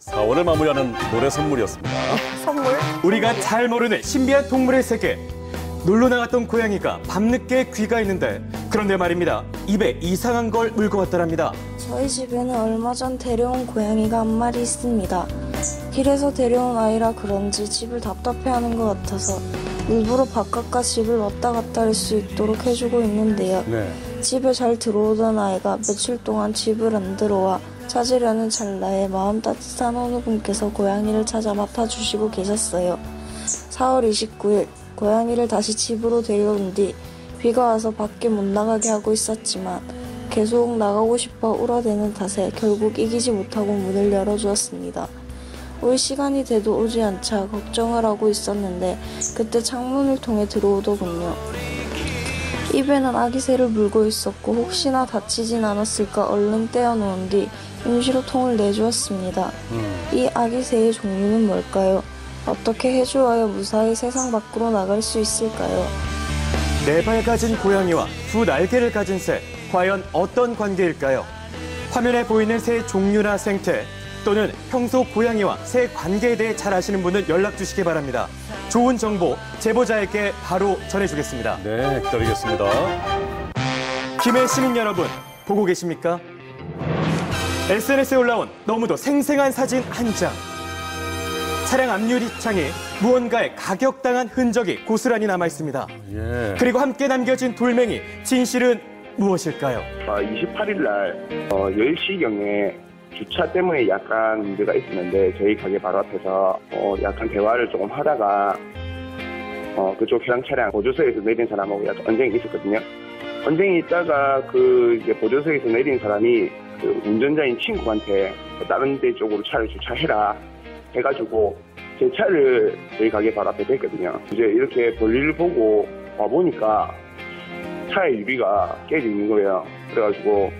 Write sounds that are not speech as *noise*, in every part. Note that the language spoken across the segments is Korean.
4월을 마무리하는 노래 선물이었습니다. 선물? 우리가 잘 모르는 신비한 동물의 세계. 놀러 나갔던 고양이가 밤늦게 귀가 있는데 그런데 말입니다. 입에 이상한 걸 물고 왔더랍니다. 저희 집에는 얼마 전 데려온 고양이가 한 마리 있습니다. 길에서 데려온 아이라 그런지 집을 답답해하는 것 같아서 일부러 바깥과 집을 왔다 갔다 할 수 있도록 해주고 있는데요. 네. 집에 잘 들어오던 아이가 며칠 동안 집을 안 들어와 찾으려는 찰나에 마음 따뜻한 어느 분께서 고양이를 찾아 맡아주시고 계셨어요. 4월 29일 고양이를 다시 집으로 데려온 뒤 비가 와서 밖에 못 나가게 하고 있었지만 계속 나가고 싶어 울어대는 탓에 결국 이기지 못하고 문을 열어주었습니다. 올 시간이 돼도 오지 않자 걱정을 하고 있었는데 그때 창문을 통해 들어오더군요. 입에는 아기 새를 물고 있었고 혹시나 다치진 않았을까 얼른 떼어놓은 뒤 임시로 통을 내주었습니다. 이 아기 새의 종류는 뭘까요? 어떻게 해주어야 무사히 세상 밖으로 나갈 수 있을까요? 네 발 가진 고양이와 두 날개를 가진 새. 과연 어떤 관계일까요? 화면에 보이는 새의 종류나 생태 또는 평소 고양이와 새 관계에 대해 잘 아시는 분은 연락 주시기 바랍니다. 좋은 정보 제보자에게 바로 전해주겠습니다. 네, 기다리겠습니다. 김해 시민 여러분, 보고 계십니까? SNS에 올라온 너무도 생생한 사진 한 장. 차량 앞 유리 창에 무언가에 가격당한 흔적이 고스란히 남아 있습니다. 예. 그리고 함께 남겨진 돌멩이, 진실은 무엇일까요? 어, 28일 날 어, 10시경에 주차 때문에 약간 문제가 있었는데 저희 가게 바로 앞에서 어, 약간 대화를 조금 하다가 어, 그쪽 해당 차량 보조석에서 내린 사람하고 약간 언쟁이 있었거든요. 언쟁이 있다가 그 이제 보조석에서 내린 사람이 그 운전자인 친구한테 다른 데 쪽으로 차를 주차해라 해가지고 제 차를 저희 가게 바로 앞에 댔거든요. 이제 이렇게 볼일을 보고 와 보니까 차의 유리가 깨져 있는 거예요. 그래가지고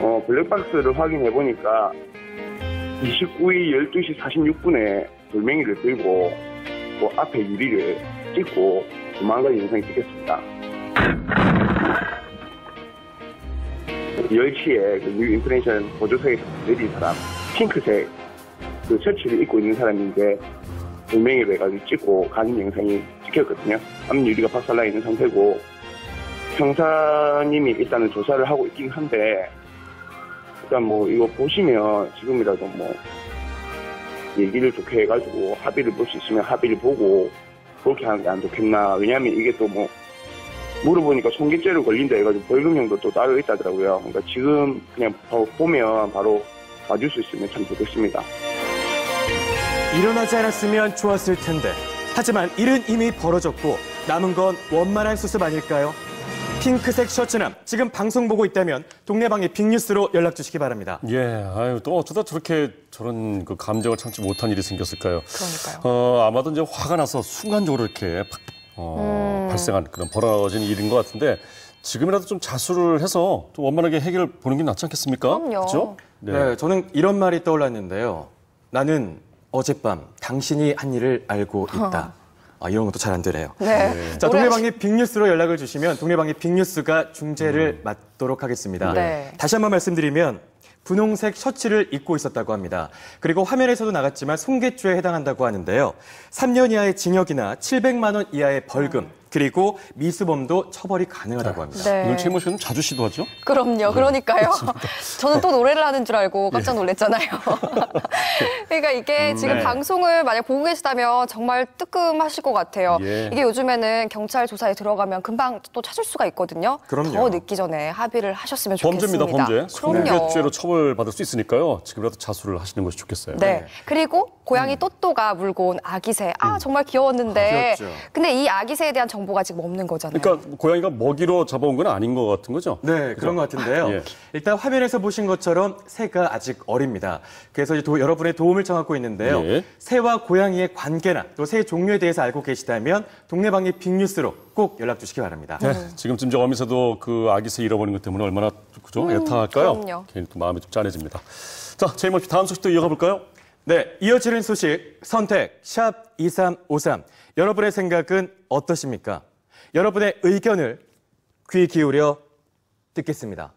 어, 블랙박스를 확인해 보니까 29일 12시 46분에 돌멩이를 들고 그 앞에 유리를 찍고 도망가는 영상이 찍혔습니다. 10시에 그 뉴 인프레이션 보조석에서 내린 사람 핑크색 그 셔츠를 입고 있는 사람인데 돌멩이를 해가지고 찍고 가는 영상이 찍혔거든요. 앞 유리가 박살나 있는 상태고 형사님이 일단은 조사를 하고 있긴 한데 일단 뭐 이거 보시면 지금이라도 뭐 얘기를 좋게 해가지고 합의를 볼 수 있으면 합의를 보고 그렇게 하는 게 안 좋겠나 왜냐하면 이게 또 뭐 물어보니까 손괴죄로 걸린다 해가지고 벌금형도 또 따로 있다더라고요 그러니까 지금 그냥 바로 보면 바로 봐줄 수 있으면 참 좋겠습니다 일어나지 않았으면 좋았을 텐데. 하지만 일은 이미 벌어졌고 남은 건 원만한 수습 아닐까요? 핑크색 셔츠남, 지금 방송 보고 있다면 동네방의 빅뉴스로 연락 주시기 바랍니다. 예, 아유, 또 어쩌다 저렇게 저런 그 감정을 참지 못한 일이 생겼을까요? 그러니까요. 어, 아마도 이제 화가 나서 순간적으로 이렇게 팍, 어, 발생한 그런 벌어진 일인 것 같은데 지금이라도 좀 자수를 해서 좀 원만하게 해결 보는 게 낫지 않겠습니까? 그럼요. 그렇죠? 네. 저는 이런 말이 떠올랐는데요. 나는 어젯밤 당신이 한 일을 알고 있다. 아, 이런 것도 잘 안 되네요. 네. 자, 노래 동네방의 빅뉴스로 연락을 주시면 동네방의 빅뉴스가 중재를 맡도록 하겠습니다. 네. 다시 한번 말씀드리면 분홍색 셔츠를 입고 있었다고 합니다. 그리고 화면에서도 나갔지만 손괴죄에 해당한다고 하는데요. 3년 이하의 징역이나 700만 원 이하의 벌금, 그리고 미수범도 처벌이 가능하다고 합니다. 네. 오늘 최모 씨는 자주 시도하죠? 그럼요. 그러니까요. *laughs* 저는 또 노래를 하는 줄 알고 깜짝 놀랐잖아요. *laughs* 그러니까 이게 지금 네. 방송을 만약 보고 계시다면 정말 뜨끔하실 것 같아요. 예. 이게 요즘에는 경찰 조사에 들어가면 금방 또 찾을 수가 있거든요. 그럼요. 더 늦기 전에 합의를 하셨으면 좋겠습니다. 범죄입니다, 범죄. 그럼요. 손괴죄로 처벌받을 수 있으니까요. 지금이라도 자수를 하시는 것이 좋겠어요. 네. 그리고 고양이 또또가 물고 온 아기새. 아, 정말 귀여웠는데. 귀엽죠. 근데 이 아기새에 대한 정보가 지금 없는 거잖아요. 그러니까 고양이가 먹이로 잡아온 건 아닌 것 같은 거죠? 네, 그런 것 같은데요. *laughs* 예. 일단 화면에서 보신 것처럼 새가 아직 어립니다. 그래서 이제 도- 여러분의 도움을 청하고 있는데요. 예. 새와 고양이의 관계나 또 새 종류에 대해서 알고 계시다면 동네방의 빅뉴스로 꼭 연락 주시기 바랍니다. 네, 지금 저 어미새도 그 아기새 잃어버린 것 때문에 얼마나 그죠? 애타할까요? 음, 그럼요. 괜히 또 마음이 좀 짠해집니다. 자, 제이모 씨 다음 소식도 이어가 볼까요? 네, 이어지는 소식 선택 샵 2353. 여러분의 생각은 어떠십니까? 여러분의 의견을 귀 기울여 듣겠습니다.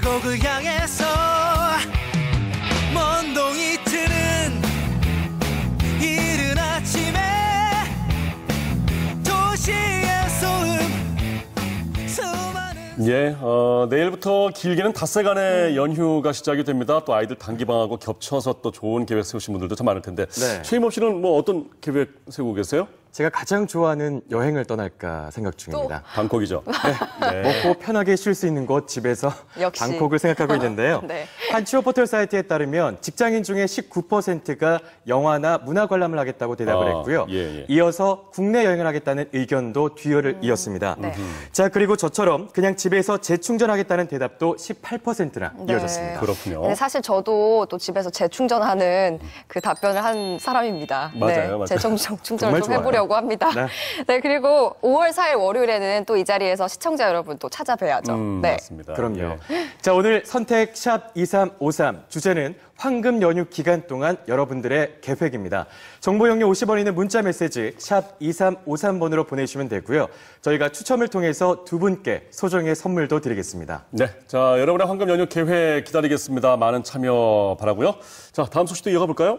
계곡을 향해서 먼 동이 트는 이른 아침에 도시의 소음 수많은 예, 어, 내일부터 길게는 닷새간의 연휴가 시작이 됩니다. 또 아이들 단기방하고 겹쳐서 또 좋은 계획 세우신 분들도 참 많을 텐데. 네. 최임업 씨는 뭐 어떤 계획 세우고 계세요? 제가 가장 좋아하는 여행을 떠날까 생각 중입니다. 방콕이죠. *laughs* 네. 먹고 편하게 쉴 수 있는 곳 집에서 *laughs* 역시. 방콕을 생각하고 있는데요. *laughs* 네. 한 취업 포털 사이트에 따르면 직장인 중에 19%가 영화나 문화 관람을 하겠다고 대답을 아, 했고요. 예, 예. 이어서 국내 여행을 하겠다는 의견도 뒤를 이었습니다. 네. 자 그리고 저처럼 그냥 집에서 재충전하겠다는 대답도 18%나 네. 이어졌습니다. 그렇군요. 근데 사실 저도 또 집에서 재충전하는 그 답변을 한 사람입니다. 맞아요, 네, 맞아요. 재충전 좀 좋아요. 해보려고 합니다. 네. *laughs* 네. 그리고 5월 4일 월요일에는 또 이 자리에서 시청자 여러분 또 찾아뵈야죠. 음, 네. 맞습니다. 그럼요. 예. 자, 오늘 선택 샵 2353 주제는 황금 연휴 기간 동안 여러분들의 계획입니다. 정보 용료 50원 있는 문자 메시지 샵 2353번으로 보내주시면 되고요. 저희가 추첨을 통해서 두 분께 소정의 선물도 드리겠습니다. 네. 자, 여러분의 황금 연휴 계획 기다리겠습니다. 많은 참여 바라고요. 자, 다음 소식도 이어가 볼까요?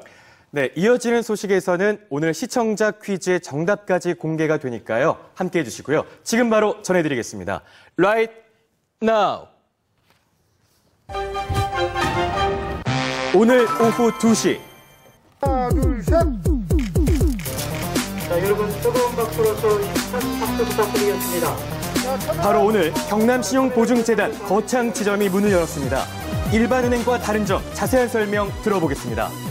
네, 이어지는 소식에서는 오늘 시청자 퀴즈의 정답까지 공개가 되니까요. 함께 해주시고요. 지금 바로 전해드리겠습니다. Right now. 오늘 오후 2시 하나, 둘, 셋. 자, 여러분 뜨거운 박수로서 박수 부탁드리겠습니다. 바로 오늘 경남신용보증재단 거창 지점이 문을 열었습니다. 일반 은행과 다른 점 자세한 설명 들어보겠습니다.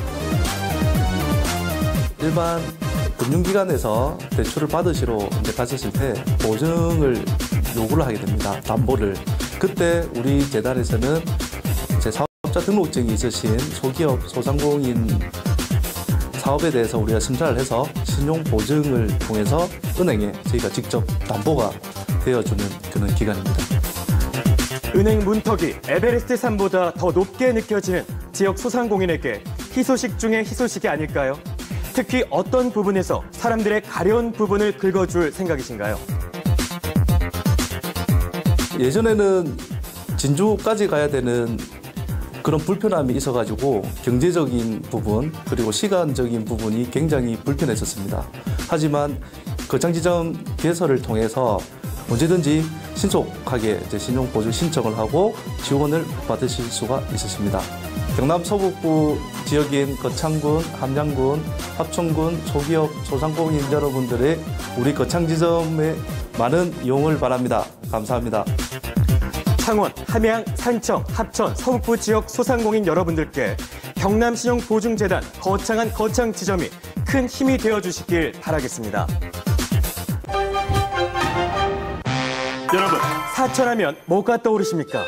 일반 금융기관에서 대출을 받으시러 이제 가셨을 때 보증을 요구를 하게 됩니다. 담보를. 그때 우리 재단에서는 제 사업자 등록증이 있으신 소기업, 소상공인 사업에 대해서 우리가 심사를 해서 신용 보증을 통해서 은행에 저희가 직접 담보가 되어주는 그런 기관입니다. 은행 문턱이 에베레스트 산보다 더 높게 느껴지는 지역 소상공인에게 희소식 중에 희소식이 아닐까요? 특히 어떤 부분에서 사람들의 가려운 부분을 긁어줄 생각이신가요? 예전에는 진주까지 가야 되는 그런 불편함이 있어가지고 경제적인 부분 그리고 시간적인 부분이 굉장히 불편했었습니다. 하지만 거창지점 개설을 통해서 언제든지 신속하게 신용보증 신청을 하고 지원을 받으실 수가 있었습니다. 경남 서북부 지역인 거창군, 함양군, 합천군 소기업 소상공인 여러분들의 우리 거창 지점에 많은 이용을 바랍니다. 감사합니다. 창원, 함양, 산청, 합천, 서북부 지역 소상공인 여러분들께 경남 신용 보증재단 거창한 거창 지점이 큰 힘이 되어 주시길 바라겠습니다. 여러분, 사천하면 뭐가 떠오르십니까?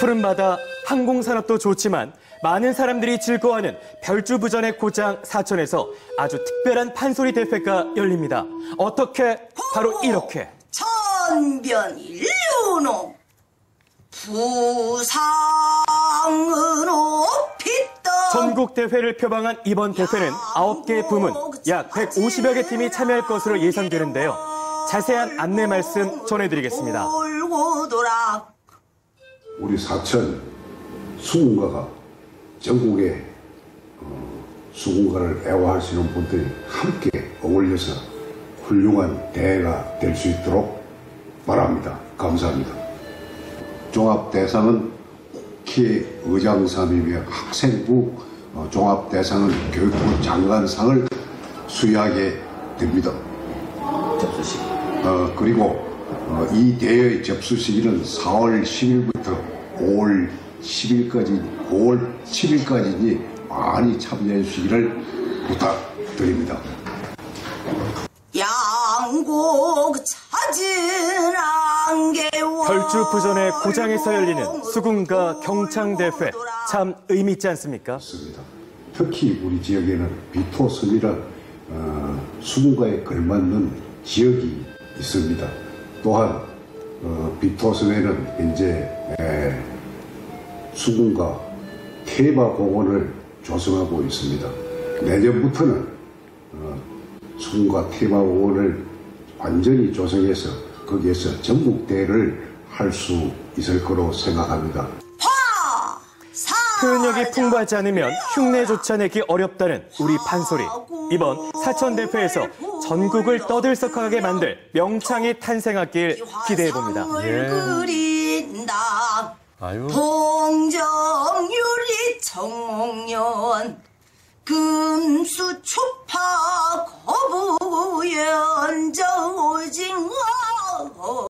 푸른 바다, 항공산업도 좋지만 많은 사람들이 즐거워하는 별주부전의 고장 사천에서 아주 특별한 판소리 대회가 열립니다. 어떻게? 바로 이렇게. 천변일류노 부상으로 빗던 전국 대회를 표방한 이번 대회는 9개 부문, 약 150여 개 팀이 참여할 것으로 예상되는데요. 자세한 안내 말씀 전해드리겠습니다. 돌고 돌아 우리 사천 수군가가 전국에 어, 수군가를 애호하시는 분들이 함께 어울려서 훌륭한 대회가 될 수 있도록 바랍니다. 감사합니다. 종합 대상은 국회 의장상이며 학생부 어, 종합 대상은 교육부 장관상을 수여하게 됩니다. 접수식. 어, 그리고 어, 이 대회의 접수 시기는 4월 10일부터 5월 10일까지, 5월 7일까지니 많이 참여해 주시기를 부탁드립니다. 양곡 찾은 안개와 별주부전의 고장에서 열리는 수군가 경창대회 참 의미 있지 않습니까? 있습니다. 특히 우리 지역에는 비토섬이란 어, 수군가에 걸맞는 지역이 있습니다. 또한 어, 비토섬에는 현재 에, 수군가 테마공원을 조성하고 있습니다. 내년부터는 어, 수군가 테마공원을 완전히 조성해서 거기에서 전국대회를 할 수 있을 거로 생각합니다. 표현력이 풍부하지 않으면 흉내조차 내기 어렵다는 우리 판소리. 이번 사천 대표에서 전국을 떠들썩하게 만들 명창이 탄생하길 기대해 봅니다. 예. 그린다 아유. 청년 금수 초파 거부연저 오징어